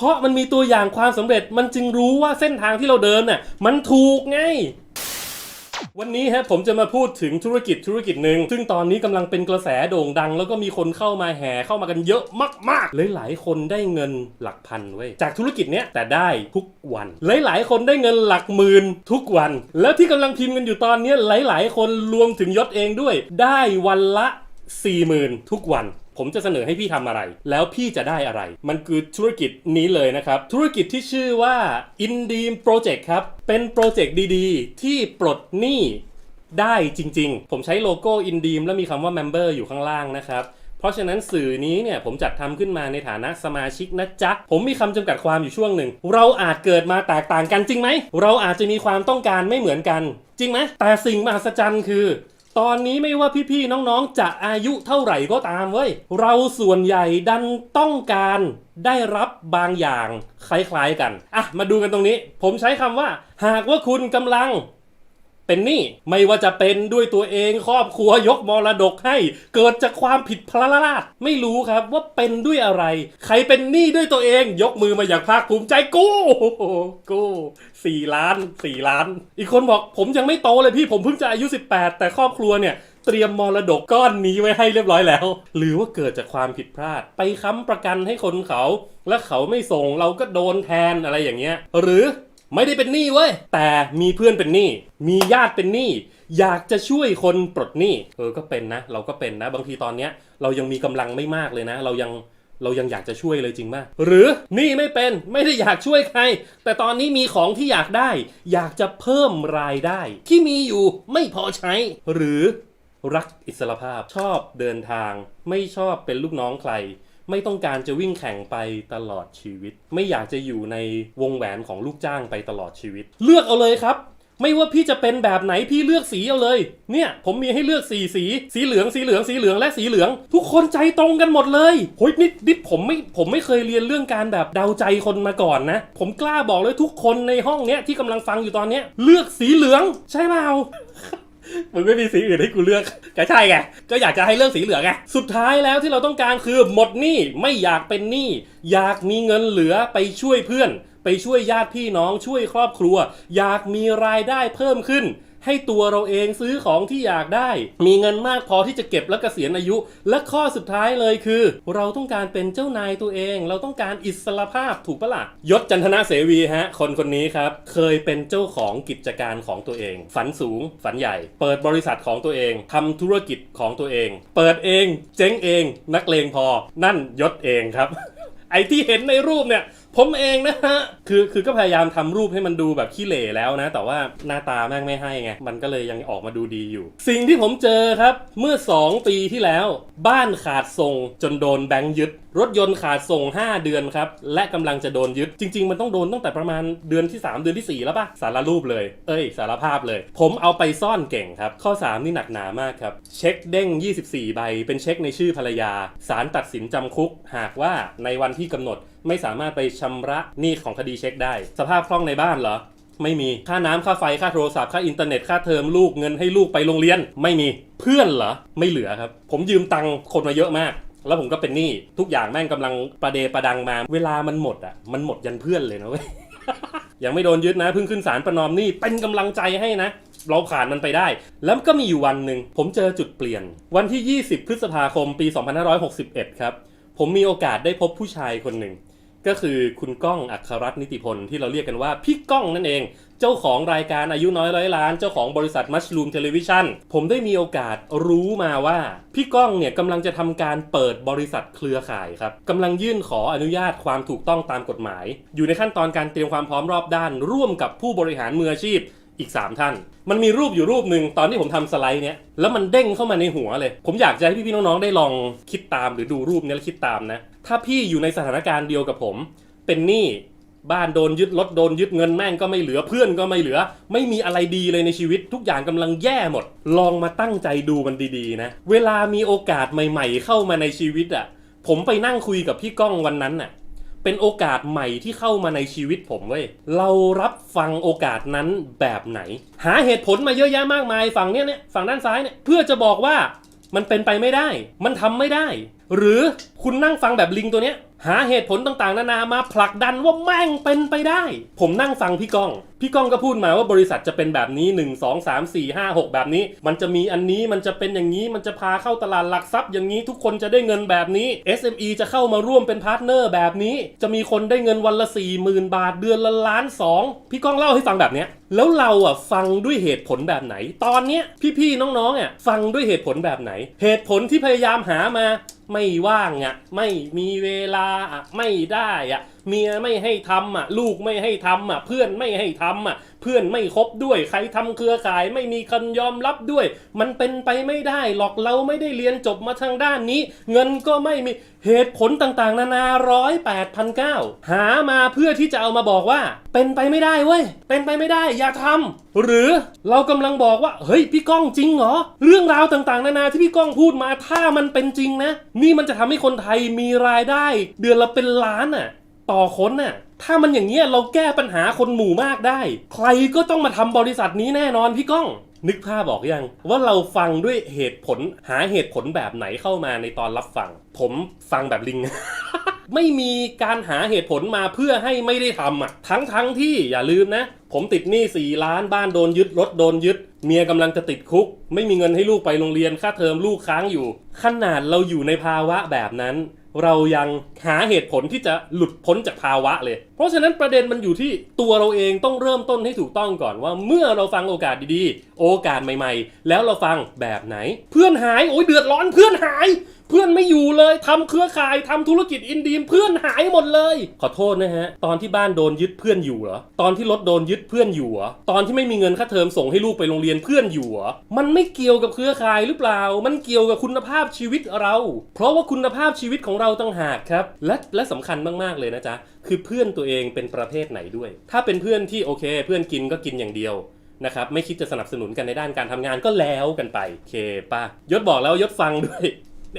เพราะมันมีตัวอย่างความสำเร็จมันจึงรู้ว่าเส้นทางที่เราเดินน่ะมันถูกไงวันนี้ฮะผมจะมาพูดถึงธุรกิจธุรกิจหนึ่งซึ่งตอนนี้กำลังเป็นกระแสโด่งดัง แล้วก็มีคนเข้ามาแห่เข้ามากันเยอะมากๆหลายๆคนได้เงินหลักพันเว้ยจากธุรกิจเนี้ยแต่ได้ทุกวัน หลายๆ คนได้เงินหลักหมื่นทุกวัน แล้วที่กำลังพิมพ์กันอยู่ตอนนี้หลาย ๆ คนรวมถึงยศเองด้วย ได้วันละ40,000ทุกวัน ผมจะเสนอให้พี่ทำอะไร แล้วพี่จะได้อะไร มันคือธุรกิจนี้เลยนะครับ ธุรกิจที่ชื่อว่า i n d e a m Project ครับ เป็นโปรเจกต์ดีๆ ที่ปลดหนี้ได้จริงๆ ผมใช้โลโก้ i n d e a m แล้วมีคำว่า Member อยู่ข้างล่างนะครับเพราะฉะนั้นสื่อนี้เนี่ยผมจัดทำขึ้นมาในฐานะสมาชิกนะจ๊ะ ผมมีคำจำกัดความอยู่ช่วงหนึ่ง เราอาจเกิดมาแตกต่างกันจริงไหม เราอาจจะมีความต้องการไม่เหมือนกัน จริงไหมแต่สิ่งมหัศจรรย์คือ ตอนนี้ไม่ว่าพี่ๆน้องๆ จะอายุเท่าไหร่ก็ตามเว้ย เราส่วนใหญ่ดันต้องการได้รับบางอย่างคล้ายๆกัน อะ มาดูกันตรงนี้ ผมใช้คำว่า หากว่าคุณกำลัง เป็นหนี้ไม่ว่าจะเป็นด้วยตัวเองครอบครัวยกมรดกให้ เกิดจากความผิดพลาดไม่รู้ครับว่าเป็นด้วยอะไร ใครเป็นหนี้ด้วยตัวเอง ยกมือมาอย่างภาคภูมิใจกู้กู้สี่ล้านสี่ล้าน อีกคนบอกผมยังไม่โตเลยพี่ผมเพิ่งจะอายุ 18 แต่ครอบครัวเนี่ยเตรียมมรดกก้อนนี้ไว้ให้เรียบร้อยแล้ว หรือว่าเกิดจากความผิดพลาด ไปค้ำประกันให้คนเขา แล้วเขาไม่ส่งเราก็โดนแทนอะไรอย่างเงี้ย หรือ ไม่ได้เป็นหนี้เว้ย แต่มีเพื่อนเป็นหนี้ มีญาติเป็นหนี้ อยากจะช่วยคนปลดหนี้ เออ ก็เป็นนะ เราก็เป็นนะ บางทีตอนเนี้ยเรายังมีกำลังไม่มากเลยนะ เรายังเรายังอยากจะช่วยเลยจริงป่ะ หรือหนี่ไม่เป็นไม่ได้อยากช่วยใคร แต่ตอนนี้มีของที่อยากได้ อยากจะเพิ่มรายได้ ที่มีอยู่ไม่พอใช้ หรือรักอิสรภาพชอบเดินทาง ไม่ชอบเป็นลูกน้องใคร ไม่ต้องการจะวิ่งแข่งไปตลอดชีวิต ไม่อยากจะอยู่ในวงแหวนของลูกจ้างไปตลอดชีวิต เลือกเอาเลยครับ ไม่ว่าพี่จะเป็นแบบไหนพี่เลือกสีเอาเลย เนี่ย ผมมีให้เลือกสีสีสีเหลืองสีเหลืองสีเหลืองและสีเหลือง ทุกคนใจตรงกันหมดเลยโหยนี่นี่ผมไม่ผมไม่เคยเรียนเรื่องการแบบเดาใจคนมาก่อนนะ ผมกล้าบอกเลยทุกคนในห้องเนี้ยที่กำลังฟังอยู่ตอนเนี้ยเลือกสีเหลือง ใช่เปล่า มันไม่มีสีอื่นให้กูเลือกก็ใช่ไงก็อยากจะให้เลือกสีเหลืองไงสุดท้ายแล้วที่เราต้องการคือหมดหนี้ไม่อยากเป็นหนี้อยากมีเงินเหลือไปช่วยเพื่อน ไปช่วยญาติพี่น้องช่วยครอบครัว อยากมีรายได้เพิ่มขึ้น ให้ตัวเราเองซื้อของที่อยากได้ มีเงินมากพอที่จะเก็บและเกษียณอายุ และข้อสุดท้ายเลยคือ เราต้องการเป็นเจ้านายตัวเอง เราต้องการอิสรภาพถูกปะล่ะยศจันทนาเสวีฮะ คนคนนี้ครับ เคยเป็นเจ้าของกิจการของตัวเอง ฝันสูง ฝันใหญ่ เปิดบริษัทของตัวเองทำธุรกิจของตัวเอง เปิดเอง เจ๊งเอง นักเลงพอ นั่นยศเองครับ ไอที่เห็นในรูปเนี่ย ผมเองนะฮะ คือคือก็พยายามทำรูปให้มันดูแบบขี้เหร่แล้วนะ แต่ว่าหน้าตาแม่งไม่ให้ไง มันก็เลยยังออกมาดูดีอยู่ สิ่งที่ผมเจอครับ เมื่อ 2 ปีที่แล้ว บ้านขาดส่งจนโดนแบงค์ยึด รถยนต์ขาดส่ง 5 เดือนครับ และกำลังจะโดนยึด จริง ๆ มันต้องโดนตั้งแต่ประมาณเดือนที่ 3 เดือนทีสี่ 4 แล้วปะสารรูปเลย เอ้ย สารภาพเลย ผมเอาไปซ่อนเก่งครับ ข้อ 3 นี่หนักหนามากครับ เช็คเด้ง 24 ใบ เป็นเช็คในชื่อภรรยาศาลตัดสินจำคุก หากว่าในวันที่กำหนดไม่สามารถไปชำระหนี้ของคดีเช็คได้ สภาพคล่องในบ้านเหรอ ไม่มีค่าน้ำค่าไฟค่าโทรศัพท์ค่าอินเทอร์เน็ตค่าเทอมลูกเงินให้ลูกไปโรงเรียน ไม่มีเพื่อนเหรอไม่เหลือครับ ผมยืมตังค์คนมาเยอะมากแล้วผมก็เป็นหนี้ทุกอย่างแม่งกำลังประเดประดังมา เวลามันหมดอะ มันหมดยันเพื่อนเลยนะเว้ยยังไม่โดนยึดนะเพิ่งขึ้นศาลประนอมหนี้เป็นกำลังใจให้นะ เราผ่านมันไปได้ แล้วก็มีอยู่วันหนึ่งผมเจอจุดเปลี่ยน วันที่ 20 พฤษภาคมปี 2561 ครับ ผมมีโอกาสได้พบผู้ชายคนหนึ่ง ก็คือคุณก้องอัครรัตน์นิติพลที่เราเรียกกันว่าพี่ก้องนั่นเอง เจ้าของรายการอายุน้อยร้อยล้าน เจ้าของบริษัทมัชลูมเทลวิชันผมได้มีโอกาสรู้มาว่า พี่ก้องเนี่ยกำลังจะทำการเปิดบริษัทเครือข่ายครับกำลังยื่นขออนุญาตความถูกต้องตามกฎหมาย อยู่ในขั้นตอนการเตรียมความพร้อมรอบด้าน ร่วมกับผู้บริหารมืออาชีพ อีก 3 ท่าน มันมีรูปอยู่รูปหนึ่งตอนที่ผมทำสไลด์เนี้ยแล้วมันเด้งเข้ามาในหัวเลย ผมอยากจะให้พี่ๆน้องๆได้ลองคิดตามหรือดูรูปเนี้ยแล้วคิดตามนะ ถ้าพี่อยู่ในสถานการณ์เดียวกับผม เป็นหนี้บ้านโดนยึดรถโดนยึดเงินแม่งก็ไม่เหลือเพื่อนก็ไม่เหลือ ไม่มีอะไรดีเลยในชีวิตทุกอย่างกำลังแย่หมด ลองมาตั้งใจดูมันดีๆนะ เวลามีโอกาสใหม่ ๆ เข้ามาในชีวิตอะผมไปนั่งคุยกับพี่ก้องวันนั้นน่ะ เป็นโอกาสใหม่ที่เข้ามาในชีวิตผมเว้ย เรารับฟังโอกาสนั้นแบบไหน หาเหตุผลมาเยอะแยะมากมายฝั่งเนี้ยเนี่ยฝั่งด้านซ้ายเนี่ยเพื่อจะบอกว่ามันเป็นไปไม่ได้ มันทำไม่ได้ หรือคุณนั่งฟังแบบลิงตัวเนี้ย หาเหตุผลต่างๆ นานามาผลักดันว่าแม่งเป็นไปได้ ผมนั่งฟังพี่ก้อง พี่ก้องก็พูดมาว่าบริษัทจะเป็นแบบนี้ 1 2 3 4 5 6 แบบนี้ มันจะมีอันนี้มันจะเป็นอย่างนี้มันจะพาเข้าตลาดหลักทรัพย์อย่างนี้ทุกคนจะได้เงินแบบนี้ SME จะเข้ามาร่วมเป็นพาร์ทเนอร์แบบนี้ จะมีคนได้เงินวันละ 40,000 บาทเดือนละล้านสองพี่ก้องเล่าให้ฟังแบบเนี้ยแล้วเราอะฟังด้วยเหตุผลแบบไหน ตอนเนี้ยพี่ๆน้องๆอะฟังด้วยเหตุผลแบบไหน เหตุผลที่พยายามหามา ไม่ว่างอะ ไม่มีเวลาอะ ไม่ได้อะ เมียไม่ให้ทำอะ ลูกไม่ให้ทำอะ เพื่อนไม่ให้ทำอะ เพื่อนไม่คบด้วย ใครทำเครือข่ายไม่มีคนยอมรับด้วย มันเป็นไปไม่ได้หรอกเราไม่ได้เรียนจบมาทางด้านนี้ เงินก็ไม่มีเหตุผลต่างๆ นานาร้อยแปดพันเก้าหามาเพื่อที่จะเอามาบอกว่า เป็นไปไม่ได้เว้ยเป็นไปไม่ได้อย่าทำหรือเรากำลังบอกว่า เฮ้ยพี่ก้องจริงเหรอเรื่องราวต่างๆ นานาที่พี่ก้องพูดมาถ้ามันเป็นจริงนะ นี่มันจะทำให้คนไทยมีรายได้ เดือนละเป็นล้านน่ะ ต่อคนน่ะ ถ้ามันอย่างเงี้ยเราแก้ปัญหาคนหมู่มากได้ ใครก็ต้องมาทำบริษัทนี้แน่นอนพี่ก้อง นึกภาพบอกยัง ว่าเราฟังด้วยเหตุผลหาเหตุผลแบบไหนเข้ามาในตอนรับฟัง ผมฟังแบบลิง ไม่มีการหาเหตุผลมาเพื่อให้ไม่ได้ทำอะทั้งทั้งที่อย่าลืมนะ ผมติดหนี้4ล้านบ้านโดนยึดรถโดนยึด เมียกำลังจะติดคุก ไม่มีเงินให้ลูกไปโรงเรียนค่าเทอมลูกค้างอยู่ ขนาดเราอยู่ในภาวะแบบนั้น เรายังหาเหตุผลที่จะหลุดพ้นจากภาวะเลย เพราะฉะนั้นประเด็นมันอยู่ที่ตัวเราเองต้องเริ่มต้นให้ถูกต้องก่อนว่า เมื่อเราฟังโอกาสดีๆ โอกาสใหม่ ๆ แล้วเราฟังแบบไหน เพื่อนหายโอ้ยเดือดร้อนเพื่อนหาย เพื่อนไม่อยู่เลยทำเครือข่ายทำธุรกิจอินดีมเพื่อนหายหมดเลย ขอโทษนะฮะ ตอนที่บ้านโดนยึดเพื่อนอยู่เหรอตอนที่รถโดนยึดเพื่อนอยู่เหรอตอนที่ไม่มีเงินค่าเทอมส่งให้ลูกไปโรงเรียนเพื่อนอยู่เหรอมันไม่เกี่ยวกับเครือข่ายหรือเปล่า มันเกี่ยวกับคุณภาพชีวิตเรา เพราะว่าคุณภาพชีวิตของเราต่างหากครับ และและสำคัญมากๆเลยนะจ๊ะคือเพื่อนตัวเองเป็นประเภทไหนด้วย ถ้าเป็นเพื่อนที่โอเค เพื่อนกินก็กินอย่างเดียวนะครับไม่คิดจะสนับสนุนกันในด้านการทำงานก็แล้วกันไปเคป่ะยศบอกแล้วยศฟังด้วย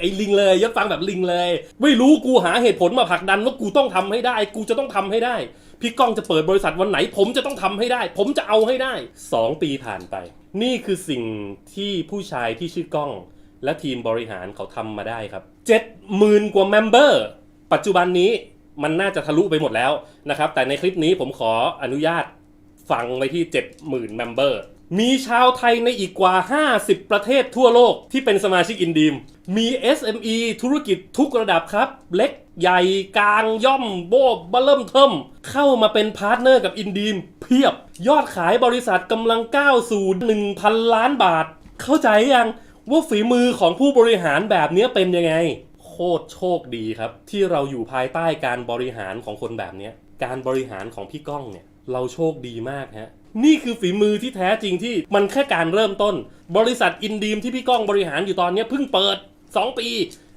ไอ้ลิงเลยยศฟังแบบลิงเลย ไม่รู้กูหาเหตุผลมาผลักดันว่ากูต้องทำให้ได้ กูจะต้องทำให้ได้ พี่ก้องจะเปิดบริษัทวันไหน ผมจะต้องทำให้ได้ ผมจะเอาให้ได้ 2 ปีผ่านไป นี่คือสิ่งที่ผู้ชายที่ชื่อก้อง และทีมบริหารเขาทำมาได้ครับ70,000กว่าเมมเบอร์ปัจจุบันนี้มันน่าจะทะลุไปหมดแล้วนะครับ แต่ในคลิปนี้ผมขออนุญาตฟังไว้ที่ 70,000เมมเบอร์ มีชาวไทยในอีกกว่า 50 ประเทศทั่วโลกที่เป็นสมาชิกอินดีม มี SME ธุรกิจทุกระดับครับ เล็กใหญ่กลางย่อมโบบเบเริ่มเทิมเข้ามาเป็นพาร์ทเนอร์กับอินดีม เพียบ ยอดขายบริษัทกำลังก้าวสู่ 1,000 ล้านบาท เข้าใจยังว่าฝีมือของผู้บริหารแบบเนี้ยเป็นยังไง โคตรโชคดีครับ ที่เราอยู่ภายใต้การบริหารของคนแบบเนี้ยการบริหารของพี่ก้องเนี่ยเราโชคดีมากฮะ นี่คือฝีมือที่แท้จริงที่มันแค่การเริ่มต้น บริษัทอินดีมที่พี่ก้องบริหารอยู่ตอนนี้เพิ่งเปิด 2 ปี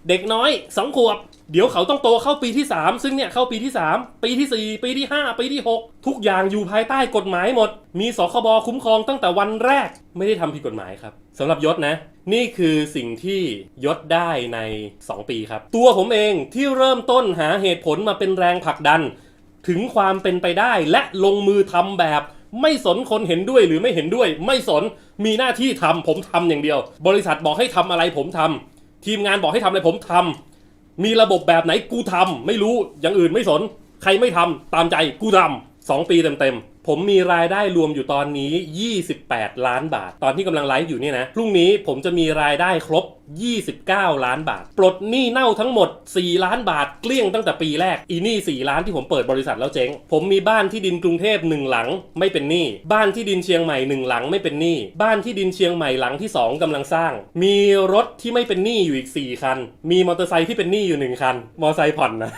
เด็กน้อย 2 ขวบ เดี๋ยวเขาต้องโตเข้าปีที่ 3 ซึ่งเนี่ยเข้าปีที่ 3 ปีที่ 4 ปีที่ 5 ปีที่ 6 ทุกอย่างอยู่ภายใต้กฎหมายหมด มีสคบคุ้มครองตั้งแต่วันแรกไม่ได้ทำผิดกฎหมายครับสำหรับยศนะ นี่คือสิ่งที่ยศได้ใน 2 ปีครับ ตัวผมเองที่เริ่มต้นหาเหตุผลมาเป็นแรงผลักดัน ถึงความเป็นไปได้และลงมือทำแบบ ไม่สนคนเห็นด้วยหรือไม่เห็นด้วย ไม่สนมีหน้าที่ทำผมทำอย่างเดียว บริษัทบอกให้ทำอะไรผมทำทีมงานบอกให้ทำอะไรผมทำมีระบบแบบไหนกูทำไม่รู้อย่างอื่นไม่สน ใครไม่ทำตามใจกูทำสองปีเต็มๆ ผมมีรายได้รวมอยู่ตอนนี้ 28 ล้านบาท ตอนที่กำลังไลฟ์อยู่เนี่ยนะ พรุ่งนี้ผมจะมีรายได้ครบ 29 ล้านบาท ปลดหนี้เน่าทั้งหมด 4 ล้านบาท เกลี้ยงตั้งแต่ปีแรก อีหนี้4ล้านที่ผมเปิดบริษัทแล้วเจ๊ง ผมมีบ้านที่ดินกรุงเทพหนึ่งหลังไม่เป็นหนี้ บ้านที่ดินเชียงใหม่หนึ่งหลังไม่เป็นหนี้ บ้านที่ดินเชียงใหม่หลังที่ 2กำลังสร้าง มีรถที่ไม่เป็นหนี้อยู่อีก 4 คัน มีมอเตอร์ไซค์ที่เป็นหนี้อยู่ 1 คัน มอเตอร์ไซค์ผ่อนนะ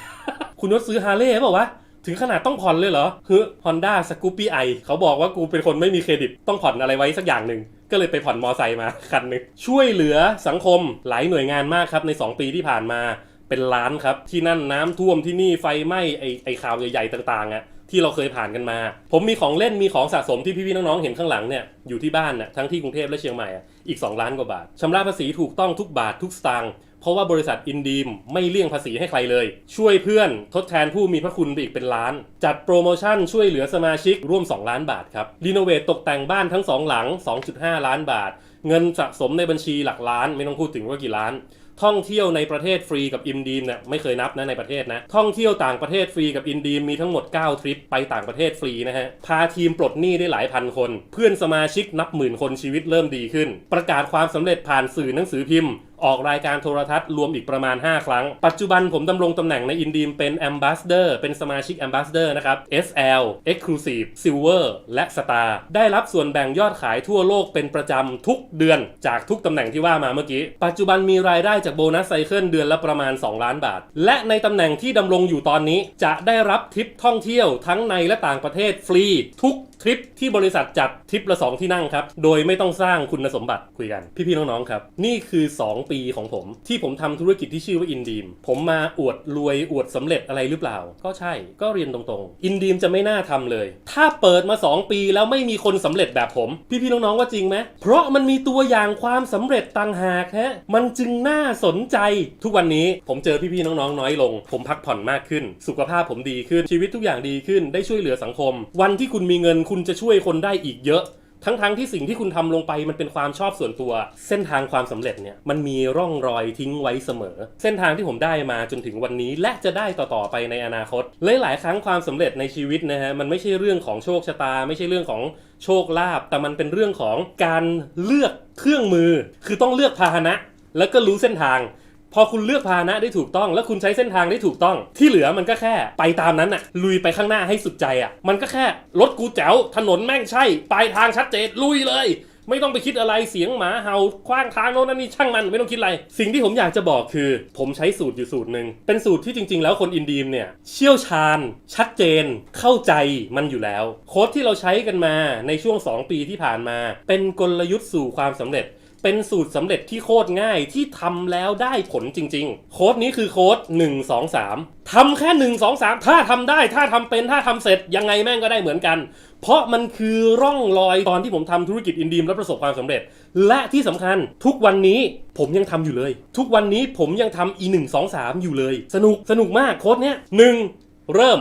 คุณนศซื้อฮาร์เลย์เปล่าวะ ถึงขนาดต้องผ่อนเลยเหรอ คือ Honda Scoopy i เขาบอกว่ากูเป็นคนไม่มีเครดิตต้องผ่อนอะไรไว้สักอย่างหนึ่งก็เลยไปผ่อนมอไซค์มาคันหนึ่งช่วยเหลือสังคมหลายหน่วยงานมากครับใน 2 ปีที่ผ่านมาเป็นล้านครับ ที่นั่นน้ำท่วมที่นี่ไฟไหม้ไอไอข่าวใหญ่ๆต่างๆอะที่เราเคยผ่านกันมา ผมมีของเล่นมีของสะสมที่พี่ๆน้องๆเห็นข้างหลังเนี่ยอยู่ที่บ้านน่ะทั้งที่กรุงเทพและเชียงใหม่อะอีก 2 ล้านกว่าบาทชำระภาษีถูกต้องทุกบาททุกสตางค์ เพราะว่าบริษัทอินดีมไม่เลี่ยงภาษีให้ใครเลย ช่วยเพื่อนทดแทนผู้มีพระคุณไปอีกเป็นล้าน จัดโปรโมชั่นช่วยเหลือสมาชิกร่วม 2 ล้านบาทครับรีโนเวทตกแต่งบ้านทั้ง 2 หลัง 2.5 ล้านบาท เงินสะสมในบัญชีหลักล้าน ไม่ต้องพูดถึงว่ากี่ล้าน ท่องเที่ยวในประเทศฟรีกับอินดีมเนี่ยไม่เคยนับนะในประเทศนะท่องเที่ยวต่างประเทศฟรีกับอินดีมมีทั้งหมด 9 ทริปไปต่างประเทศฟรีนะฮะพาทีมปลดหนี้ได้หลายพันคน เพื่อนสมาชิกนับหมื่นคนชีวิตเริ่มดีขึ้น ประกาศความสำเร็จผ่านสื่อหนังสือพิมพ์ ออกรายการโทรทัศน์รวมอีกประมาณ 5 ครั้ง ปัจจุบันผมดำรงตำแหน่งในอินดีมเป็น Ambassador เป็นสมาชิก Ambassador นะครับ SL Exclusive Silver และ Star ได้รับส่วนแบ่งยอดขายทั่วโลกเป็นประจำทุกเดือนจากทุกตำแหน่งที่ว่ามาเมื่อกี้ ปัจจุบันมีรายได้จากโบนัสไซเคิลเดือนละประมาณ 2 ล้านบาท และในตำแหน่งที่ดำรงอยู่ตอนนี้จะได้รับทริปท่องเที่ยวทั้งในและต่างประเทศฟรีทุก ทริปที่บริษัทจัดทริปละ 2 ที่นั่งครับ โดยไม่ต้องสร้างคุณสมบัติคุยกัน พี่ๆน้องๆครับ นี่คือ 2 ปีของผม ที่ผมทำธุรกิจที่ชื่อว่าอินดีม ผมมาอวดรวยอวดสำเร็จอะไรหรือเปล่า ก็ใช่ก็เรียนตรงๆ อินดีมจะไม่น่าทำเลย ถ้าเปิดมา 2 ปีแล้วไม่มีคนสำเร็จแบบผม พี่ๆน้องๆว่าจริงไหมเพราะมันมีตัวอย่างความสำเร็จต่างหากฮะมันจึงน่าสนใจ ทุกวันนี้ผมเจอพี่ๆน้องๆน้อยลง ผมพักผ่อนมากขึ้น สุขภาพผมดีขึ้นชีวิตทุกอย่างดีขึ้นได้ช่วยเหลือสังคม วันที่คุณมีเงินคุณจะช่วยคนได้อีกเยอะ ทั้งๆทที่สิ่งที่คุณทำลงไปมันเป็นความชอบส่วนตัว เส้นทางความสำเร็จเนี่ยมันมีร่องรอยทิ้งไว้เสมอ เส้นทางที่ผมได้มาจนถึงวันนี้ และจะได้ต่อๆไปในอนาคตหลายๆครั้งความสำเร็จในชีวิตนะฮะมันไม่ใช่เรื่องของโชคชะตา ไม่ใช่เรื่องของโชคลาภแต่มันเป็นเรื่องของการเลือกเครื่องมือ คือต้องเลือกพาหนะ แล้วก็รู้เส้นทาง พอคุณเลือกพาหนะได้ถูกต้อง แล้วคุณใช้เส้นทางได้ถูกต้อง ที่เหลือมันก็แค่ไปตามนั้นน่ะลุยไปข้างหน้าให้สุดใจอะมันก็แค่รถกูแจ๋วถนนแม่งใช่ปลายทางชัดเจนลุยเลย ไม่ต้องไปคิดอะไรเสียงหมาเห่าคว้างทางโน้นนั่นนี่ช่างมันไม่ต้องคิดอะไร สิ่งที่ผมอยากจะบอกคือ ผมใช้สูตรอยู่สูตรหนึ่งเป็นสูตรที่จริง ๆ แล้วคนอินดีมเนี่ยเชี่ยวชาญ ชัดเจน เข้าใจมันอยู่แล้ว โค้ดที่เราใช้กันมาในช่วง 2 ปีที่ผ่านมา เป็นกลยุทธ์สู่ความสำเร็จ เป็นสูตรสำเร็จที่โคตรง่ายที่ทำแล้วได้ผลจริง ๆ โค้ดนี้คือโค้ด1 2 3ทำแค่1 2 3 ถ้าทำได้ถ้าทำเป็นถ้าทำเสร็จยังไงแม่งก็ได้เหมือนกัน เพราะมันคือร่องรอยตอนที่ผมทำธุรกิจอินดีมและประสบความสำเร็จ และที่สำคัญทุกวันนี้ผมยังทำอยู่เลย ทุกวันนี้ผมยังทำ e 1 2 3อยู่เลย สนุกสนุกมากโค้ดเนี้ยหนึ่งเริ่ม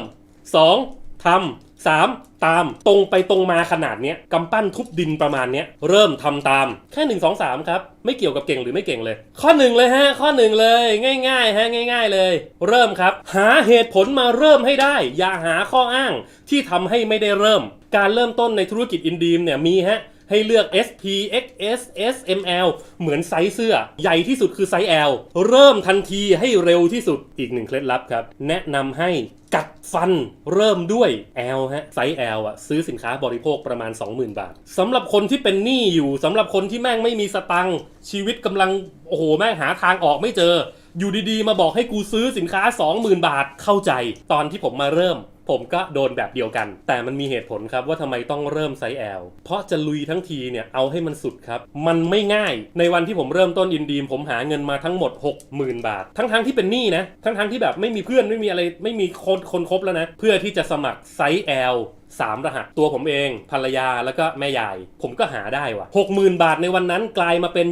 2. ทำ 3. ตามตรงไปตรงมาขนาดเนี้ยกำปั้นทุบดินประมาณเนี้ยเริ่มทำตามแค่ 1 2 3 ครับ ไม่เกี่ยวกับเก่งหรือไม่เก่งเลย ข้อหนึ่งเลยฮะ ข้อหนึ่งเลย ง่ายๆฮะง่าย ๆเลย เริ่มครับ หาเหตุผลมาเริ่มให้ได้ อย่าหาข้ออ้างที่ทำให้ไม่ได้เริ่ม การเริ่มต้นในธุรกิจอินดีมเนี่ยมีฮะให้เลือก SP XS S M L เหมือนไซส์เสื้อ ใหญ่ที่สุดคือไซส์ L เริ่มทันทีให้เร็วที่สุดอีกหนึ่งเคล็ดลับครับ แนะนำให้ กัดฟันเริ่มด้วย L ฮะไซส์ L อะซื้อสินค้าบริโภคประมาณ 20,000 บาทสำหรับคนที่เป็นหนี้อยู่สำหรับคนที่แม่งไม่มีสตังค์ชีวิตกำลัง โอ้โห แม่งหาทางออกไม่เจอ อยู่ดีๆ มาบอกให้กูซื้อสินค้า 20,000 บาทเข้าใจ ตอนที่ผมมาเริ่ม ผมก็โดนแบบเดียวกัน แต่มันมีเหตุผลครับว่าทำไมต้องเริ่มไซส์ L เพราะจะลุยทั้งทีเนี่ยเอาให้มันสุดครับ มันไม่ง่าย ในวันที่ผมเริ่มต้นอินดีม ผมหาเงินมาทั้งหมด 60,000 บาท ทั้งๆที่เป็นหนี้นะ ทั้งๆที่แบบไม่มีเพื่อนไม่มีอะไรไม่มีคนคนคบแล้วนะ เพื่อที่จะสมัครไซส์ L สามรหัส ตัวผมเองภรรยาแล้วก็แม่ยาย ผมก็หาได้ว่ะ60,000 บาทในวันนั้นกลายมาเป็น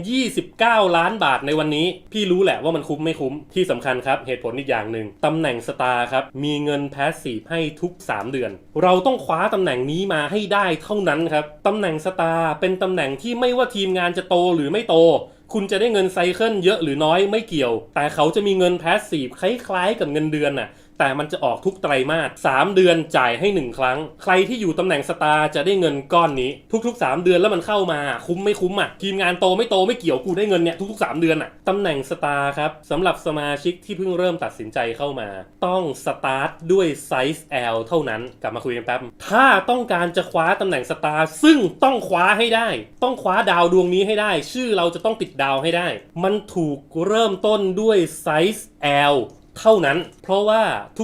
29 ล้านบาทในวันนี้ พี่รู้แหละว่ามันคุ้มไม่คุ้มที่สำคัญครับ เหตุผลอีกอย่างหนึ่งตำแหน่งสตาร์ครับ มีเงินแพสซีฟให้ทุก 3 เดือน เราต้องคว้าตำแหน่งนี้มาให้ได้เท่านั้นครับตำแหน่งสตาร์เป็นตำแหน่งที่ไม่ว่าทีมงานจะโตหรือไม่โตคุณจะได้เงินไซเคิลเยอะหรือน้อยไม่เกี่ยว แต่เขาจะมีเงินแพสซีฟคล้ายๆกับเงินเดือนน่ะ แต่มันจะออกทุกไตรมาส 3 เดือนจ่ายให้ 1 ครั้ง ใครที่อยู่ตำแหน่งสตาร์จะได้เงินก้อนนี้ ทุก ๆ 3 เดือนแล้วมันเข้ามา คุ้มไม่คุ้มอะ ทีมงานโตไม่โตไม่เกี่ยวกูได้เงินเนี่ยทุกๆ 3 เดือนอะตำแหน่งสตาร์ครับสำหรับสมาชิกที่เพิ่งเริ่มตัดสินใจเข้ามา ต้องสตาร์ทด้วยไซส์ L เท่านั้น กลับมาคุยกันแป๊บ ถ้าต้องการจะคว้าตำแหน่งสตาร์ซึ่งต้องคว้าให้ได้ ต้องคว้าดาวดวงนี้ให้ได้ ชื่อเราจะต้องติดดาวให้ได้ มันถูกเริ่มต้นด้วยไซส์ L เท่านั้น เพราะว่า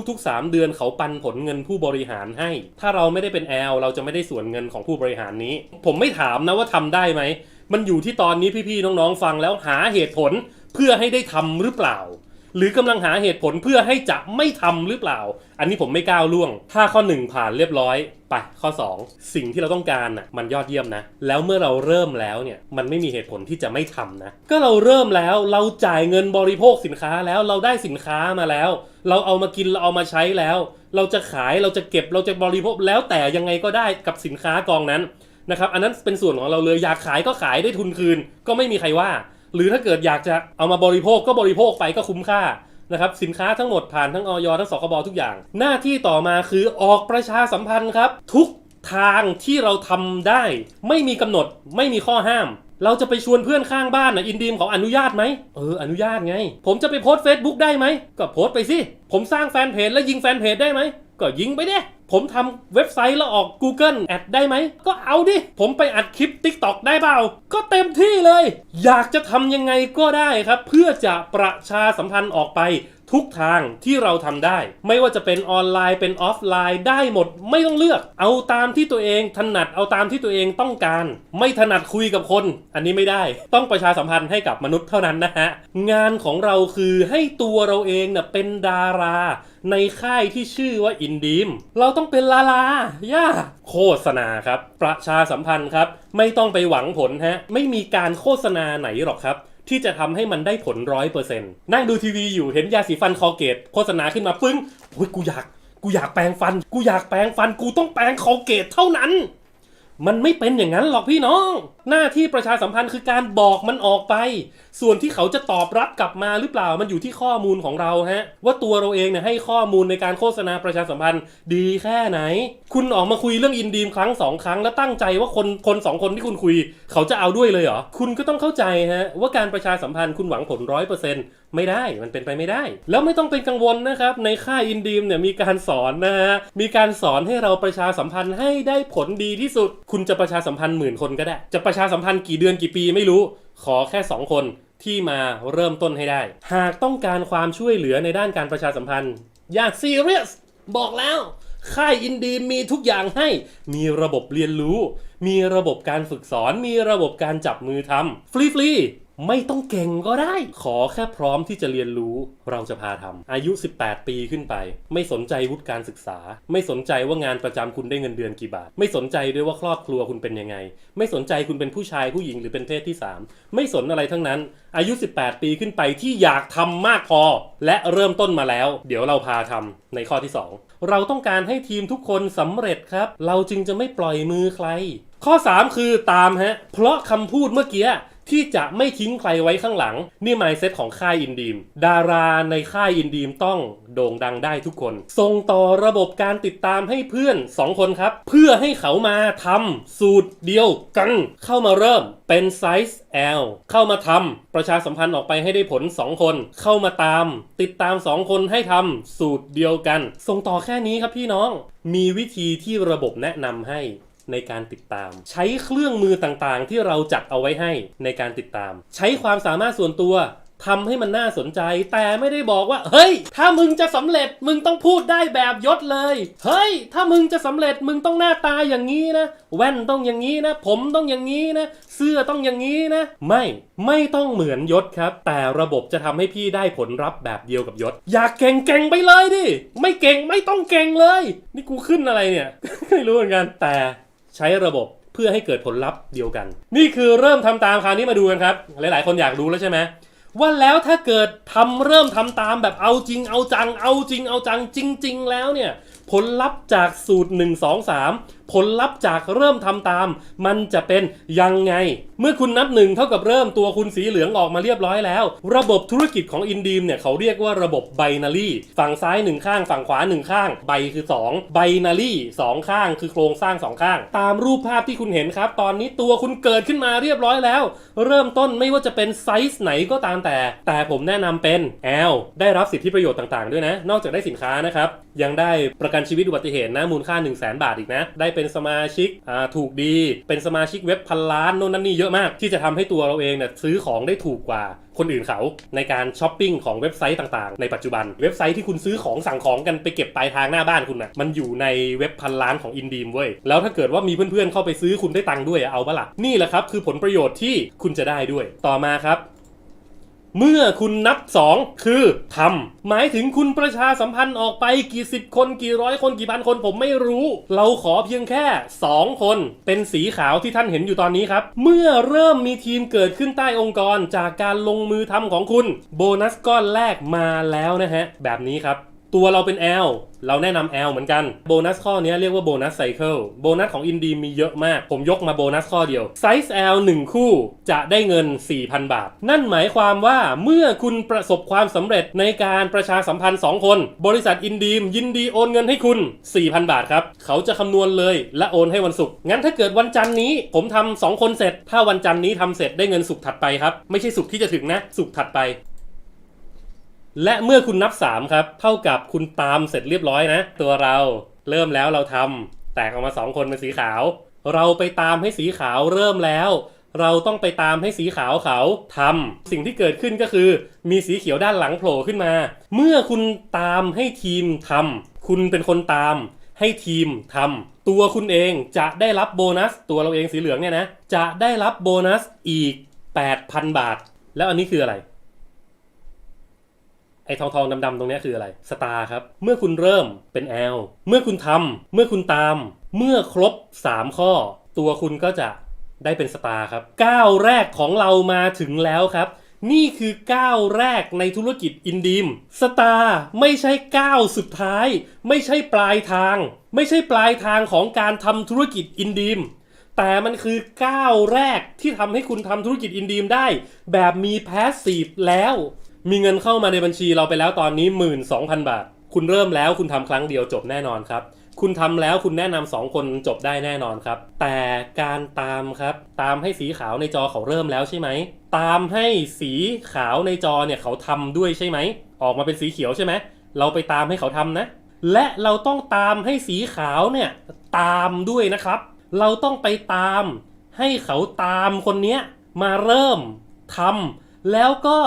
ทุกๆ 3 เดือนเขาปันผลเงินผู้บริหารให้ ถ้าเราไม่ได้เป็นแอลเราจะไม่ได้ส่วนเงินของผู้บริหารนี้ ผมไม่ถามนะว่าทำได้ไหม มันอยู่ที่ตอนนี้พี่ๆน้องๆฟังแล้วหาเหตุผลเพื่อให้ได้ทำหรือเปล่า หรือกำลังหาเหตุผลเพื่อให้จะไม่ทำหรือเปล่า อันนี้ผมไม่ก้าวล่วง ถ้าข้อ 1 ผ่านเรียบร้อยไปข้อ 2 สิ่งที่เราต้องการน่ะมันยอดเยี่ยมนะ แล้วเมื่อเราเริ่มแล้วเนี่ยมันไม่มีเหตุผลที่จะไม่ทำนะ ก็เราเริ่มแล้วเราจ่ายเงินบริโภคสินค้าแล้วเราได้สินค้ามาแล้ว เราเอามากินเราเอามาใช้แล้ว เราจะขายเราจะเก็บเราจะบริโภคแล้วแต่ยังไงก็ได้กับสินค้ากองนั้นนะครับอันนั้นเป็นส่วนของเราเลยอยากขายก็ขายได้ทุนคืน ก็ไม่มีใครว่า หรือถ้าเกิดอยากจะเอามาบริโภคก็บริโภคไปก็คุ้มค่า นะครับสินค้าทั้งหมดผ่านทั้งออยทั้งสคบทุกอย่าง หน้าที่ต่อมาคือออกประชาสัมพันธ์ครับ ทุกทางที่เราทำได้ ไม่มีกำหนดไม่มีข้อห้าม เราจะไปชวนเพื่อนข้างบ้านนะอินดีมเขาอนุญาตไหมเอออนุญาตไง ผมจะไปโพสต์ Facebook ได้ไหมก็โพสต์ไปสิผมสร้างแฟนเพจแล้วยิงแฟนเพจได้ไหมก็ยิงไปเด้ ผมทำเว็บไซต์แล้วออก Google แอดได้ไหม ก็เอาดิ ผมไปอัดคลิป TikTok ได้เปล่า ก็เต็มที่เลย อยากจะทำยังไงก็ได้ครับ เพื่อจะประชาสัมพันธ์ออกไปทุกทางที่เราทำได้ ไม่ว่าจะเป็นออนไลน์เป็นออฟไลน์ได้หมด ไม่ต้องเลือก เอาตามที่ตัวเองถนัดเอาตามที่ตัวเองต้องการ ไม่ถนัดคุยกับคน อันนี้ไม่ได้ ต้องประชาสัมพันธ์ให้กับมนุษย์เท่านั้นนะฮะงานของเราคือให้ตัวเราเองเน่ะเป็นดารา ในค่ายที่ชื่อว่าอินดีม เราต้องเป็นลาลา ย่า โฆษณาครับ ประชาสัมพันธ์ครับ ไม่ต้องไปหวังผลฮะ ไม่มีการโฆษณาไหนหรอกครับ ที่จะทำให้มันได้ผลร้อยเปอร์เซ็นต์นั่งดูทีวีอยู่เห็นยาสีฟันคอเกต โฆษณาขึ้นมาปึ้งโอ้ยกูอยาก กูอยากแปรงฟัน กูอยากแปรงฟัน กูต้องแปรงคอเกตเท่านั้น มันไม่เป็นอย่างนั้นหรอกพี่น้อง หน้าที่ประชาสัมพันธ์คือการบอกมันออกไป ส่วนที่เขาจะตอบรับกลับมาหรือเปล่ามันอยู่ที่ข้อมูลของเราฮะ ว่าตัวเราเองเนี่ยให้ข้อมูลในการโฆษณาประชาสัมพันธ์ดีแค่ไหน คุณออกมาคุยเรื่องอินดีมครั้งสองครั้ง แล้วตั้งใจว่าคนคนสองคนที่คุณคุย เขาจะเอาด้วยเลยเหรอคุณก็ต้องเข้าใจฮะว่าการประชาสัมพันธ์คุณหวังผลร้อยเปอร์เซ็นต์ ไม่ได้มันเป็นไปไม่ได้ แล้วไม่ต้องเป็นกังวลนะครับ ในค่ายอินดีมเนี่ยมีการสอนนะฮะมีการสอนให้เราประชาสัมพันธ์ให้ได้ผลดีที่สุด คุณจะประชาสัมพันธ์หมื่นคนก็ได้ จะประชาสัมพันธ์กี่เดือนกี่ปีไม่รู้ ขอแค่ 2 คนที่มาเริ่มต้นให้ได้ หากต้องการความช่วยเหลือในด้านการประชาสัมพันธ์ อย่าซีเรียสบอกแล้วค่ายอินดีมีทุกอย่างให้ มีระบบเรียนรู้ มีระบบการฝึกสอน มีระบบการจับมือทำฟรีฟรี ไม่ต้องเก่งก็ได้ ขอแค่พร้อมที่จะเรียนรู้เราจะพาทำอายุ 18 ปีขึ้นไป ไม่สนใจวุฒิการศึกษา ไม่สนใจว่างานประจำคุณได้เงินเดือนกี่บาท ไม่สนใจด้วยว่าครอบครัวคุณเป็นยังไง ไม่สนใจคุณเป็นผู้ชายผู้หญิงหรือเป็นเพศที่ 3 ไม่สนอะไรทั้งนั้น อายุ 18 ปีขึ้นไปที่อยากทำมากพอ และเริ่มต้นมาแล้ว เดี๋ยวเราพาทำในข้อที่ 2 เราต้องการให้ทีมทุกคนสำเร็จครับ เราจึงจะไม่ปล่อยมือใคร ข้อ 3 คือตามฮะเพราะคำพูดเมื่อกี้ ที่จะไม่ทิ้งใครไว้ข้างหลัง นี่หมายเซ็ตของค่ายอินดีม ดาราในค่ายอินดีมต้องโด่งดังได้ทุกคน ส่งต่อระบบการติดตามให้เพื่อน 2 คนครับ เพื่อให้เขามาทำสูตรเดียวกัน เข้ามาเริ่มเป็นไซส์ L เข้ามาทำประชาสัมพันธ์ออกไปให้ได้ผล 2 คน เข้ามาตาม ติดตาม 2 คนให้ทำสูตรเดียวกัน ส่งต่อแค่นี้ครับพี่น้อง มีวิธีที่ระบบแนะนำให้ ในการติดตาม ใช้เครื่องมือต่างๆ ที่เราจัดเอาไว้ให้ในการติดตาม ใช้ความสามารถส่วนตัวทำให้มันน่าสนใจ แต่ไม่ได้บอกว่า เฮ้ย ถ้ามึงจะสำเร็จมึงต้องพูดได้แบบยศเลย เฮ้ย ถ้ามึงจะสำเร็จมึงต้องหน้าตาอย่างนี้นะ แว่นต้องอย่างนี้นะ ผมต้องอย่างนี้นะ เสื้อต้องอย่างนี้นะ ไม่ไม่ต้องเหมือนยศครับ แต่ระบบจะทำให้พี่ได้ผลลัพธ์แบบเดียวกับยศ อยากเก่งเก่งไปเลยดิไม่เก่งไม่ต้องเก่งเลย นี่กูขึ้นอะไรเนี่ย ไม่รู้เหมือนกันแต่ ใช้ระบบเพื่อให้เกิดผลลัพธ์เดียวกัน นี่คือเริ่มทำตามคราวนี้มาดูกันครับ หลาย ๆ คนอยากรู้แล้วใช่ไหมว่าแล้วถ้าเกิดทำเริ่มทำตามแบบเอาจริงเอาจัง เอาจริงเอาจังจริง ๆ แล้วเนี่ยผลลัพธ์จากสูตร 1 2 3 ผลลัพธ์จากเริ่มทำตาม มันจะเป็นยังไง เมื่อคุณนับหนึ่งเท่ากับเริ่มตัวคุณสีเหลืองออกมาเรียบร้อยแล้ว ระบบธุรกิจของอินดีมเนี่ยเขาเรียกว่าระบบไบนารีฝั่งซ้ายหนึ่งข้าง ฝั่งขวาหนึ่งข้างไบคือ 2 ไบนารีสองข้างคือโครงสร้างสองข้าง ตามรูปภาพที่คุณเห็นครับ ตอนนี้ตัวคุณเกิดขึ้นมาเรียบร้อยแล้ว เริ่มต้นไม่ว่าจะเป็นไซส์ไหนก็ตามแต่ แต่ผมแนะนำเป็น L ได้รับสิทธิประโยชน์ต่างๆ ด้วยนะ นอกจากได้สินค้านะครับยังได้ประกันชีวิตอุบัติเหตุนะมูลค่า 1 0 0 0 0แบาทอีกนะได้เป็น็นสมาชิกอ่าถูกดี เป็นสมาชิกเว็บพันล้านโน่นนั่นนี่เยอะมาก ที่จะทำให้ตัวเราเองเนี่ยซื้อของได้ถูกกว่าคนอื่นเขาในการช้อปปิ้งของเว็บไซต์ต่างๆ ในปัจจุบัน เว็บไซต์ที่คุณซื้อของสั่งของกันไปเก็บปลายทางหน้าบ้านคุณนะ่ะมันอยู่ในเว็บพันล้านของอินดีมเว้ยแล้วถ้าเกิดว่ามีเพื่อนๆเข้าไปซื้อคุณได้ตังค์ด้วยเอาปะล่ะนี่แหละครับคือผลประโยชน์ที่คุณจะได้ด้วย ต่อมาครับ เมื่อคุณนับ 2 คือทำหมายถึงคุณประชาสัมพันธ์ออกไปกี่สิบคนกี่ร้อยคนกี่พันคนผมไม่รู้ เราขอเพียงแค่ 2 คน เป็นสีขาวที่ท่านเห็นอยู่ตอนนี้ครับ เมื่อเริ่มมีทีมเกิดขึ้นใต้องค์กรจากการลงมือทำของคุณ โบนัสก้อนแรกมาแล้วนะฮะ แบบนี้ครับ ตัวเราเป็น L เราแนะนำ L เหมือนกัน โบนัสข้อนี้เรียกว่าโบนัสไซเคิล โบนัสของอินดีมีเยอะมาก ผมยกมาโบนัสข้อเดียว ไซส์ L 1 คู่จะได้เงิน 4,000 บาท นั่นหมายความว่าเมื่อคุณประสบความสำเร็จในการประชาสัมพันธ์ 2 คน บริษัทอินดีมยินดีโอนเงินให้คุณ 4,000 บาทครับ เขาจะคำนวณเลยและโอนให้วันศุกร์ งั้นถ้าเกิดวันจันทร์นี้ผมทำสองคนเสร็จ ถ้าวันจันทร์นี้ทำเสร็จได้เงินศุกร์ถัดไปครับ ไม่ใช่ศุกร์ที่จะถึงนะ ศุกร์ถัดไป และเมื่อคุณนับ 3 ครับ เท่ากับคุณตามเสร็จเรียบร้อยนะ ตัวเราเริ่มแล้วเราทำแตกออกมา 2 คนเป็นสีขาว เราไปตามให้สีขาวเริ่มแล้ว เราต้องไปตามให้สีขาวเขาทำสิ่งที่เกิดขึ้นก็คือ มีสีเขียวด้านหลังโผล่ขึ้นมา เมื่อคุณตามให้ทีมทำคุณเป็นคนตามให้ทีมทำตัวคุณเองจะได้รับโบนัส ตัวเราเองสีเหลืองเนี่ยนะ จะได้รับโบนัสอีก 8,000 บาท แล้วอันนี้คืออะไร อ้ทองทองดำๆตรงนี้คืออะไรสตาร์ครับ เมื่อคุณเริ่มเป็น L เมื่อคุณทำเมื่อคุณตาม เมื่อครบ 3 ข้อ ตัวคุณก็จะได้เป็นสตาร์ครับก้าวแรกของเรามาถึงแล้วครับ นี่คือก้าวแรกในธุรกิจอินดีมสตาร์ไม่ใช่ก้าวสุดท้าย ไม่ใช่ปลายทาง ไม่ใช่ปลายทางของการทำธุรกิจอินดีมแต่มันคือก้าวแรกที่ทำให้คุณทำธุรกิจอินดีมได้ แบบมีแพสซีฟแล้ว มีเงินเข้ามาในบัญชีเราไปแล้วตอนนี้ 12,000 บาท คุณเริ่มแล้วคุณทำครั้งเดียวจบแน่นอนครับ คุณทำแล้วคุณแนะนำสองคนจบได้แน่นอนครับ แต่การตามครับ ตามให้สีขาวในจอเขาเริ่มแล้วใช่ไหม ตามให้สีขาวในจอเนี่ยเขาทำด้วยใช่ไหม ออกมาเป็นสีเขียวใช่ไหม เราไปตามให้เขาทำนะ และเราต้องตามให้สีขาวเนี่ยตามด้วยนะครับ เราต้องไปตามให้เขาตามคนเนี้ยมาเริ่มทำ แล้วก็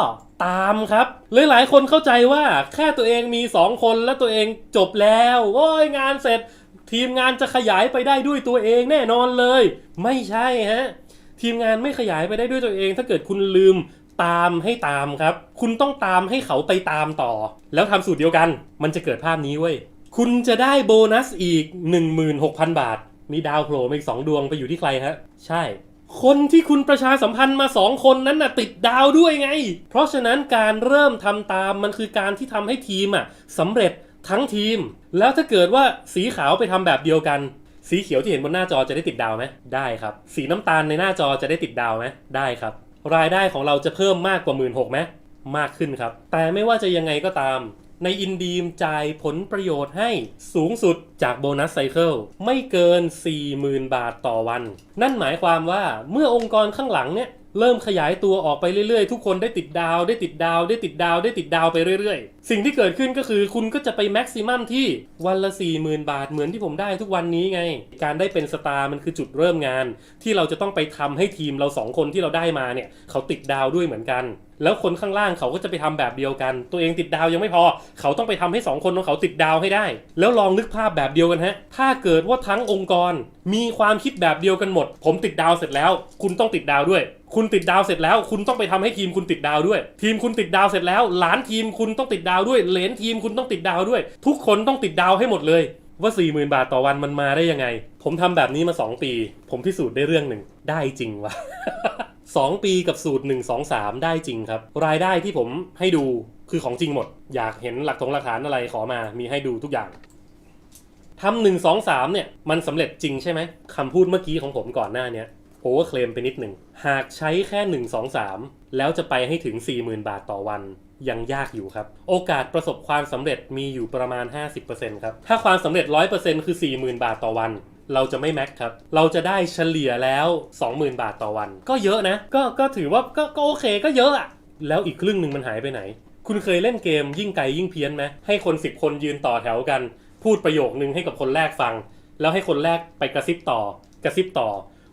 ตามครับ หลายๆ คนเข้าใจว่าแค่ตัวเองมี 2 คนแล้วตัวเองจบแล้วโอ้ยงานเสร็จ ทีมงานจะขยายไปได้ด้วยตัวเองแน่นอนเลย ไม่ใช่ฮะทีมงานไม่ขยายไปได้ด้วยตัวเอง ถ้าเกิดคุณลืมตามให้ตามครับ คุณต้องตามให้เขาไปตามต่อ แล้วทำสูตรเดียวกัน มันจะเกิดภาพนี้เว้ยคุณจะได้โบนัสอีก 16,000 บาท มีดาวโผล่มาอีก 2 ดวงไปอยู่ที่ใครฮะ ใช่ คนที่คุณประชาสัมพันธ์มา2คนนั้นน่ะติดดาวด้วยไง เพราะฉะนั้นการเริ่มทำตามมันคือการที่ทำให้ทีมอะสำเร็จทั้งทีม แล้วถ้าเกิดว่าสีขาวไปทำแบบเดียวกัน สีเขียวที่เห็นบนหน้าจอจะได้ติดดาวไหมได้ครับ สีน้ำตาลในหน้าจอจะได้ติดดาวไหมได้ครับ รายได้ของเราจะเพิ่มมากกว่า1 6ื่นหกไหมมากขึ้นครับ แต่ไม่ว่าจะยังไงก็ตาม ในอินดีมจ่ายผลประโยชน์ให้สูงสุดจากโบนัสไซเคิลไม่เกิน 40,000 บาทต่อวัน นั่นหมายความว่าเมื่อองค์กรข้างหลังเนี่ย เริ่มขยายตัวออกไปเรื่อยๆ ทุกคนได้ติดดาว ได้ติดดาว ได้ติดดาว ได้ติดดาวไปเรื่อยๆ สิ่งที่เกิดขึ้นก็คือคุณก็จะไปแม็กซิมัมที่วันละ 40,000 บาทเหมือนที่ผมได้ทุกวันนี้ไง การได้เป็นสตาร์มันคือจุดเริ่มงาน ที่เราจะต้องไปทำให้ทีมเราสองคนที่เราได้มาเนี่ย เขาติดดาวด้วยเหมือนกัน แล้วคนข้างล่างเขาก็จะไปทำแบบเดียวกัน ตัวเองติดดาวยังไม่พอ เขาต้องไปทำให้สองคนของเขาติดดาวให้ได้ แล้วลองนึกภาพแบบเดียวกันฮะ ถ้าเกิดว่าทั้งองค์กร มีความคิดแบบเดียวกันหมด ผมติดดาวเสร็จแล้ว คุณต้องติดดาวด้วย คุณติดดาวเสร็จแล้ว คุณต้องไปทำให้ทีมคุณติดดาวด้วย ทีมคุณติดดาวเสร็จแล้วหลานทีมคุณต้องติดดาวด้วย เหลนทีมคุณต้องติดดาวด้วย ทุกคนต้องติดดาวให้หมดเลย ว่า 40,000 บาทต่อวันมันมาได้ยังไง ผมทำแบบนี้มา 2 ปี ผมพิสูจน์ได้เรื่องหนึ่งได้จริงวะ2 ปีกับสูตร 1 2 3 ได้จริงครับ รายได้ที่ผมให้ดูคือของจริงหมด อยากเห็นหลักฐงหลักฐานอะไรขอมามีให้ดูทุกอย่างทำหนึ่งสองสามเนี่ยมันสำเร็จจริงใช่ไหมคำพูดเมื่อกี้ของผมก่อนหน้าเนี้ย โอเวอร์เคลมไปนิดหนึ่ง หากใช้แค่ 1 2 3 แล้วจะไปให้ถึง 40,000 บาทต่อวัน ยังยากอยู่ครับ โอกาสประสบความสำเร็จมีอยู่ประมาณ 50%ครับ ถ้าความสำเร็จ 100%คือ 40,000 บาทต่อวัน เราจะไม่แม็กครับ เราจะได้เฉลี่ยแล้ว 20,000 บาทต่อวัน ก็เยอะนะ ก็ก็ถือว่าก็ก็โอเคก็เยอะอะแล้วอีกครึ่งหนึ่งมันหายไปไหน คุณเคยเล่นเกมยิ่งไกลยิ่งเพี้ยนไหมให้คน 10 คนยืนต่อแถวกัน พูดประโยคนึงให้กับคนแรกฟัง แล้วให้คนแรกไปกระซิบต่อกระซิบต่อ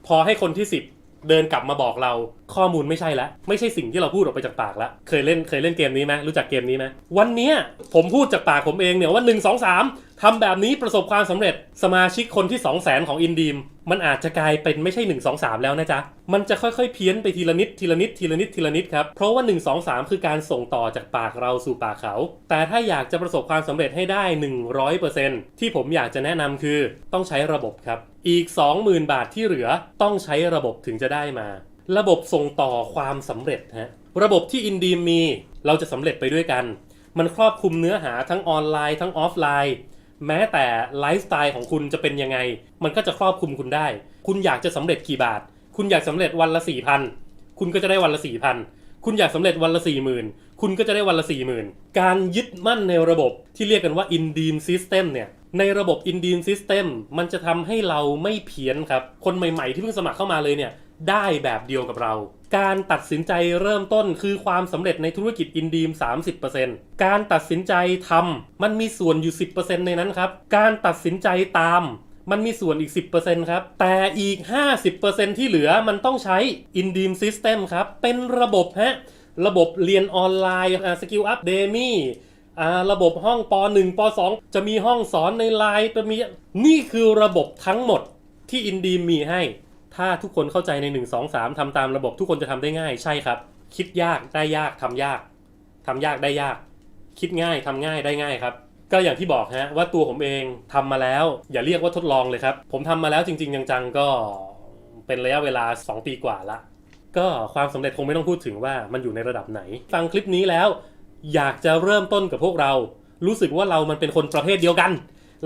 พอให้คนที่ 10 เดินกลับมาบอกเราข้อมูลไม่ใช่แล้วไม่ใช่สิ่งที่เราพูดออกไปจากปากแล้วเคยเล่นเคยเล่นเกมนี้ไหมรู้จักเกมนี้ไหมวันเนี้ยผมพูดจากปากผมเองเนี่ยว่าหนึ่งสองสาม ทำแบบนี้ประสบความสำเร็จสมาชิกคนที่ 2 0 0แสนของอินดีม มันอาจจะกลายเป็นไม่ใช่ 1 2 3 แล้วนะจ๊ะ มันจะค่อยๆ เพี้ยนไปทีละนิดทีละนิดทีละนิดทีละนิดครับ เพราะว่า 1 2 3 คือการส่งต่อจากปากเราสู่ปากเขา แต่ถ้าอยากจะประสบความสำเร็จให้ได้ 100%ที่ผมอยากจะแนะนำคือต้องใช้ระบบครับ อีก 20,000 บาทที่เหลือต้องใช้ระบบถึงจะได้มา ระบบส่งต่อความสำเร็จฮะระบบที่อินดีมมี เราจะสำเร็จไปด้วยกัน มันครอบคลุมเนื้อหาทั้งออนไลน์ทั้งออฟไลน์ แม้แต่ไลฟ์สไตล์ของคุณจะเป็นยังไง มันก็จะครอบคลุมคุณได้ คุณอยากจะสำเร็จกี่บาท คุณอยากสำเร็จวันละสี่พันคุณก็จะได้วันละสี่พันคุณอยากสำเร็จวันละสี่หมื่นคุณก็จะได้วันละสี่หมื่นการยึดมั่นในระบบที่เรียกกันว่า in d e a m System เนี่ยในระบบ in d e a m System มันจะทำให้เราไม่เพี้ยนครับ คนใหม่ๆที่เพิ่งสมัครเข้ามาเลยเนี่ย ได้แบบเดียวกับเรา การตัดสินใจเริ่มต้นคือความสำเร็จในธุรกิจอินดีม 30%การตัดสินใจทำมันมีส่วนอยู่ 10%ในนั้นครับ การตัดสินใจตามมันมีส่วนอีก 10%ครับ แต่อีก 50%ที่เหลือมันต้องใช้ i n d e a m System ครับ เป็นระบบฮะ ระบบเรียนออนไลน์สกิลอัพเดมี่ระบบห้องป .1 ป .2 จะมีห้องสอนในไลน์จะมี นี่คือระบบทั้งหมดที่ i n d e a m มีให้ ถ้าทุกคนเข้าใจใน 1 2 3ทำตามระบบทุกคนจะทำได้ง่ายใช่ครับ คิดยากได้ยากทำยากทำยากได้ยาก คิดง่ายทำง่ายได้ง่ายครับ ก็อย่างที่บอกฮะว่าตัวผมเองทำมาแล้ว อย่าเรียกว่าทดลองเลยครับ ผมทำมาแล้วจริง ๆ จังๆก็เป็นระยะเวลา 2 ปีกว่าละ ก็ความสำเร็จคงไม่ต้องพูดถึงว่ามันอยู่ในระดับไหน ฟังคลิปนี้แล้ว อยากจะเริ่มต้นกับพวกเรา รู้สึกว่าเรามันเป็นคนประเภทเดียวกัน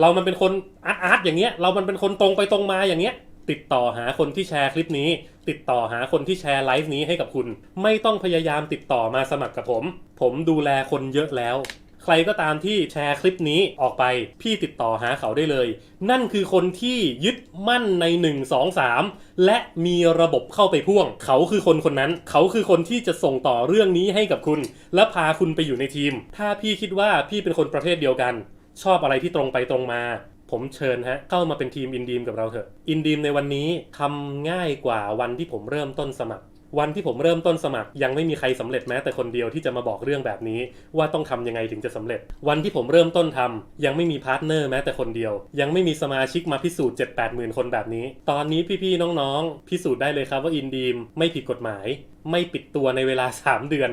เรามันเป็นคนอาร์ตอาร์ตอย่างเงี้ยเรามันเป็นคนตรงไปตรงมาอย่างเงี้ย ติดต่อหาคนที่แชร์คลิปนี้ ติดต่อหาคนที่แชร์ไลฟ์นี้ให้กับคุณ ไม่ต้องพยายามติดต่อมาสมัครกับผม ผมดูแลคนเยอะแล้ว ใครก็ตามที่แชร์คลิปนี้ออกไป พี่ติดต่อหาเขาได้เลย นั่นคือคนที่ยึดมั่นใน 1 2 3 และมีระบบเข้าไปพ่วง เขาคือคนคนนั้น เขาคือคนที่จะส่งต่อเรื่องนี้ให้กับคุณ และพาคุณไปอยู่ในทีม ถ้าพี่คิดว่าพี่เป็นคนประเภทเดียวกัน ชอบอะไรที่ตรงไปตรงมา ผมเชิญฮะเข้ามาเป็นทีมอินดีมกับเราเถอะ อินดีมในวันนี้ทำง่ายกว่าวันที่ผมเริ่มต้นสมัคร วันที่ผมเริ่มต้นสมัคร ยังไม่มีใครสำเร็จแม้แต่คนเดียวที่จะมาบอกเรื่องแบบนี้ ว่าต้องทำยังไงถึงจะสำเร็จ วันที่ผมเริ่มต้นทำยังไม่มีพาร์ทเนอร์แม้แต่คนเดียว ยังไม่มีสมาชิกมาพิสูจน์7 8หมื่นคนแบบนี้ ตอนนี้พี่ๆน้องๆ พิสูจน์ได้เลยครับว่าอินดีมไม่ผิดกฎหมาย ไม่ปิดตัวในเวลา 3 เดือน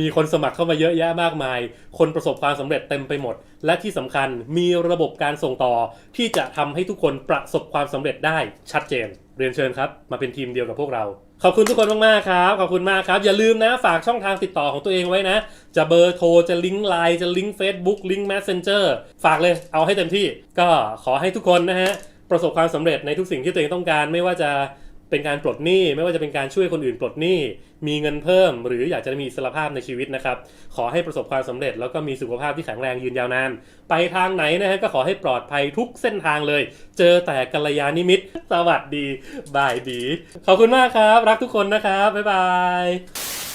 มีคนสมัครเข้ามาเยอะแยะมากมาย คนประสบความสำเร็จเต็มไปหมด และที่สำคัญมีระบบการส่งต่อ ที่จะทำให้ทุกคนประสบความสำเร็จได้ชัดเจน เรียนเชิญครับ มาเป็นทีมเดียวกับพวกเรา ขอบคุณทุกคนมากๆครับ ขอบคุณมากครับ อย่าลืมนะ ฝากช่องทางติดต่อของตัวเองไว้นะ จะเบอร์โทร จะลิงก์ไลน์ จะลิงก์ Facebook ลิงก์ Messenger ฝากเลย เอาให้เต็มที่ ก็ขอให้ทุกคนนะฮะ ประสบความสำเร็จในทุกสิ่งที่ตัวเองต้องการ ไม่ว่าจะ เป็นการปลดหนี้ไม่ว่าจะเป็นการช่วยคนอื่นปลดหนี้ มีเงินเพิ่ม หรืออยากจะมีอิสรภาพในชีวิตนะครับ ขอให้ประสบความสำเร็จ แล้วก็มีสุขภาพที่แข็งแรงยืนยาวนาน ไปทางไหนนะฮะก็ขอให้ปลอดภัยทุกเส้นทางเลย เจอแต่กัลยาณิมิตรสวัสดีบายดีขอบคุณมากครับ รักทุกคนนะครับบ๊ายบาย